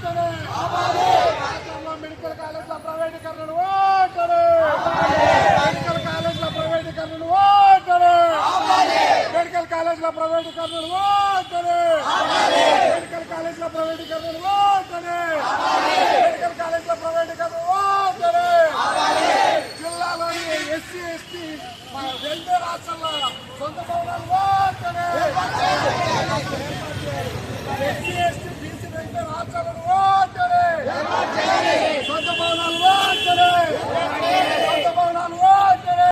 ఓటరే రాష్ట్రంలో మెడికల్ కాలేజ్ల ప్రైవేటీకరణను ఓటరే మెడికల్ కాలేజ్ల ప్రైవేటీకరణను ఓటరే మెడికల్ కాలేజ్ల ప్రైవేటీకరణను ఓటరే మెడికల్ కాలేజ్ల ప్రైవేటీకరణను ఓటరే మెడికల్ కాలేజ్ల ప్రైవేటీకరణ ఓటరే జిల్లాలోని ఎస్సీ ఎస్టీ రెండు రాష్ట్రాల్లో సొంత భవనాలు ఓటరే ఎస్సీ ఎస్టీ రాష్ట్రాలను ఓటరే సొంత భవనాలు ఓటరే సొంత భవనాలు ఓటరే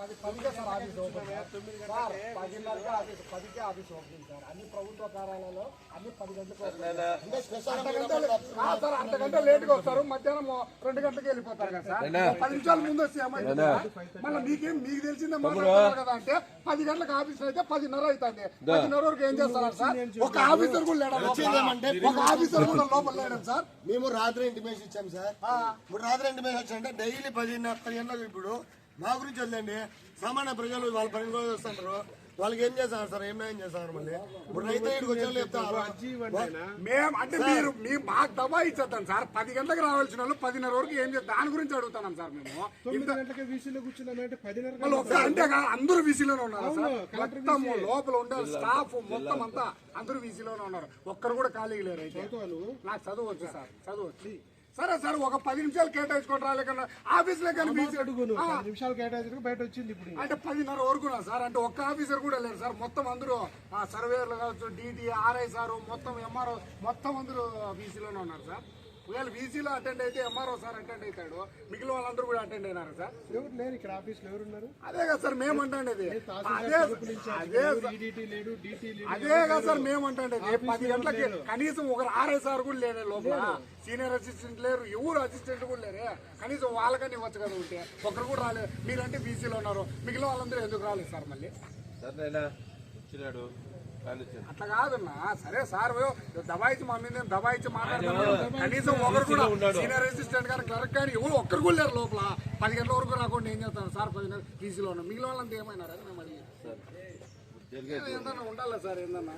పది పదికే సార్ ఆఫీస్ ఓపెన్ సార్. పదిన్నరకే ఆఫీస్ పదికే ఆఫీస్ ఓపెన్ సార్. అన్ని ప్రభుత్వ కార్యాలయాలు అన్ని పది గంటలకు సార్. అర్ధ గంట లేట్గా వస్తారు. మధ్యాహ్నం రెండు గంటలకు వెళ్ళిపోతారు కదా సార్. పది నిమిషాల ముందు వచ్చి మళ్ళీ మీకేం మీకు తెలిసిందే మాట్లాడుతున్నారు కదా అంటే పది గంటలకు ఆఫీస్ అయితే పదిన్నర అవుతుంది. పదిన్నర వరకు ఏం చేస్తారు సార్? ఒక ఆఫీసర్ కూడా లేడం ఒక ఆఫీసర్ కూడా లోపల లేడం సార్? మేము రాత్రి ఇంటిమేషన్ ఇచ్చాం సార్. ఇప్పుడు రాత్రి ఇంటిమేషన్ ఇచ్చాం అంటే డైలీ పదిన్నర పది గంటలకు ఇప్పుడు మా గురించి వదిలేండి. సామాన్య ప్రజలు వాళ్ళ పని కూడా వస్తుంటారు వాళ్ళకి ఏం చేస్తారు సార్? ఏం న్యాయం చేస్తారు మళ్ళీ? ఇప్పుడు రైతు ఇక్కడికి వచ్చే వాళ్ళు చెప్తారు. మేము అంటే మీరు మీ మాకు ఇచ్చేద్దాం సార్. పది గంటలకు రావాల్సిన వాళ్ళు పదిన్నర వరకు ఏం చేస్తారు? దాని గురించి అడుగుతున్నాం సార్ మేము. అంటే అందరూ వీసీలోనే ఉన్నారు సార్. మొత్తం లోపల ఉండే స్టాఫ్ మొత్తం అంతా అందరూ వీసీలోనే ఉన్నారు. ఒక్కరు కూడా ఖాళీగా లేరు అయితే. నాకు చదువు వచ్చు సార్. చదువు వచ్చు. సరే సార్ ఒక పది నిమిషాలు కేటాయించుకొని రాలేకన్నా ఆఫీస్లో కానీ వీసీ అడుగును పది నిమిషాలు కేటాయించుకుని బయట వచ్చింది ఇప్పుడు. అంటే పదిన్నర వరకు సార్ అంటే ఒక్క ఆఫీసర్ కూడా లేరు సార్. మొత్తం అందరూ ఆ సర్వేయర్లు కావచ్చు డీటీ ఆర్ఐ సార్ మొత్తం ఎంఆర్ఓ మొత్తం అందరూ వీసీలోనే ఉన్నారు సార్. ఒకవేళ వీసీలో అటెండ్ అయితే ఎంఆర్ఓ సార్ అటెండ్ అవుతాడు. మిగిలిన వాళ్ళందరూ కూడా అటెండ్ అయినారు సార్? ఎవరు లేరు ఇక్కడ ఆఫీస్లో ఎవరు ఉన్నారు? అదే కదా సార్ మేము అంటాండేది అదే అదే సార్. అదే కదా సార్ మేము అంటాండేది పది గంటలకి కనీసం ఒకరు ఆర్ఐ సార్ కూడా లేరు లోపల. సీనియర్ అసిస్టెంట్ లేరు ఎవరు అసిస్టెంట్ కూడా లేరే. కనీసం వాళ్ళకని ఇవ్వచ్చు కదా ఉంటే ఒకరు కూడా రాలేదు మీరంటే బీసీలో ఉన్నారు. మిగిలిన వాళ్ళందరూ ఎందుకు రాలేదు సార్ మళ్ళీ? సరేనా వచ్చినాడు. అట్లా కాదన్నా. సరే సార్ దబాయిచ్చి మా మీద దబాయిచ్చి మాట్లాడుతున్నారు కనీసం ఒకరు కూడా సీనియర్ అసిస్టెంట్ గారు క్లర్క్ కానీ ఎవరు ఒక్కరు కూడా లేరు లోపల. పది గంటల వరకు రాకుండా ఏం చేస్తారు సార్? పది గంటల బీసీలో ఉన్నారు. మిగిలిన వాళ్ళంతా ఏమైనారు? అని మేము అడిగాం ఏందన్నా ఉండాలా సార్? ఏందన్నా